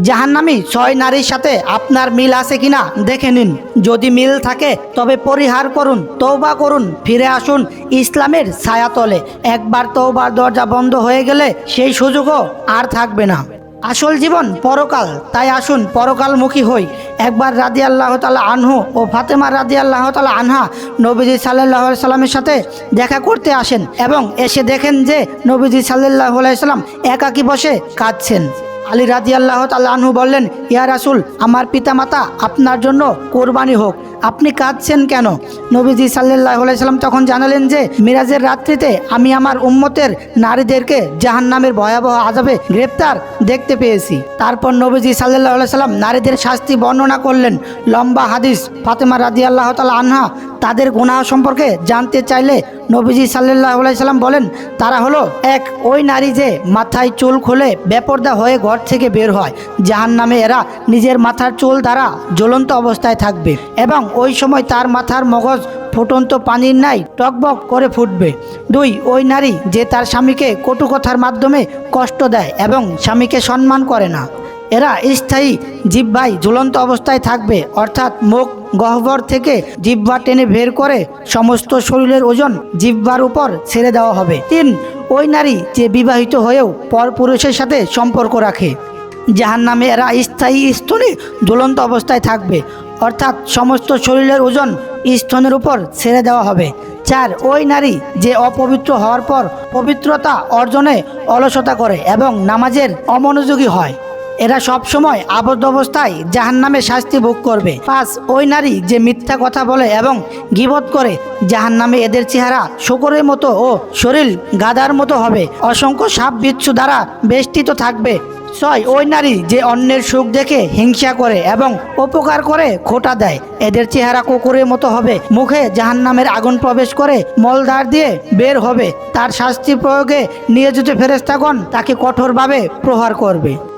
জাহান্নামী ছয় নারীর সাথে আপনার মিল আছে কিনা দেখে নিন। যদি মিল থাকে, তবে পরিহার করুন তৌবা করুন, ফিরে আসুন ইসলামের ছায়াতলে। একবার তৌবার দরজা বন্ধ হয়ে গেলে সেই সুযোগও আর থাকবে না। আসল জীবন পরকাল, তাই আসুন পরকালমুখী হই। একবার রাদি আল্লাহ তালা আনহু ও ফাতেমা রাদি আল্লাহ তালা আনহা নবীজি সাল্লাহ সাল্লামের সাথে দেখা করতে আসেন এবং এসে দেখেন যে নবীজি সাল্লাহ সাল্লাম একাকি বসে কাঁদছেন। আলী রাজি আল্লাহ আনহু বললেন, ইয়া রাসুল, আমার পিতামাতা আপনার জন্য কোরবানি হোক। আপনি কাঁদছেন কেন? নবীজি সাল্লাহ সাল্লাম তখন জানালেন যে, মিরাজের রাত্রিতে আমি আমার উম্মতের নারীদেরকে জাহান নামের ভয়াবহ আজাবে গ্রেপ্তার দেখতে পেয়েছি। তারপর নবীজি সাল্লাহ সাল্লাম নারীদের শাস্তি বর্ণনা করলেন। লম্বা হাদিস ফাতেমা রাজি আল্লাহ তালা আনহা তাদের গুনাহ সম্পর্কে জানতে চাইলে নবীজি সাল্লাহ সাল্লাম বলেন, তারা হলো এক ওই নারী যে মাথায় চুল খুলে বেপর্দা হয়ে ঘর থেকে বের হয় জাহান নামে এরা নিজের মাথার চুল দ্বারা জ্বলন্ত অবস্থায় থাকবে এবং ওই সময় তার মাথার মগজ ফুটন্ত পানির নাই টকবক করে ফুটবে। দুই, ওই নারী যে তার স্বামীকে কটু কথার মাধ্যমে কষ্ট দেয় এবং স্বামীকে সম্মান করে না। এরা স্থায়ী জিব্বাই ঝুলন্ত অবস্থায় থাকবে, অর্থাৎ মুখ গহ্বর থেকে জিব্বা টেনে বের করে সমস্ত শরীরের ওজন জিব্বার উপর ছেড়ে দেওয়া হবে। তিন, ওই নারী যে বিবাহিত হয়েও পরপুরুষের সাথে সম্পর্ক রাখে। যাহার নামে এরা স্থায়ী স্তনে ঝুলন্ত অবস্থায় থাকবে, অর্থাৎ সমস্ত শরীরের ওজন স্তনের উপর ছেড়ে দেওয়া হবে। চার, ওই নারী যে অপবিত্র হওয়ার পর পবিত্রতা অর্জনে অলসতা করে এবং নামাজের অমনোযোগী হয়। এরা সব সময় আবদ্ধ অবস্থায় জাহান নামে শাস্তি ভোগ করবে। পাঁচ, ওই নারী যে মিথ্যা কথা বলে এবং গিবত করে জাহান নামে এদের চেহারা শুকরের মতো ও শরীর গাদার মতো হবে। অসংখ্য সাপ বিচ্ছু দ্বারা বেষ্টিত থাকবে। ছয়, ওই নারী যে অন্যের সুখ দেখে হিংসা করে এবং উপকার করে খোটা দেয়, এদের চেহারা কুকুরের মতো হবে। মুখে জাহান্নামের আগুন প্রবেশ করে মলধার দিয়ে বের হবে। তার শাস্তি প্রয়োগে নিয়োজিত ফেরেস্তাগণ তাকে কঠোরভাবে প্রহার করবে।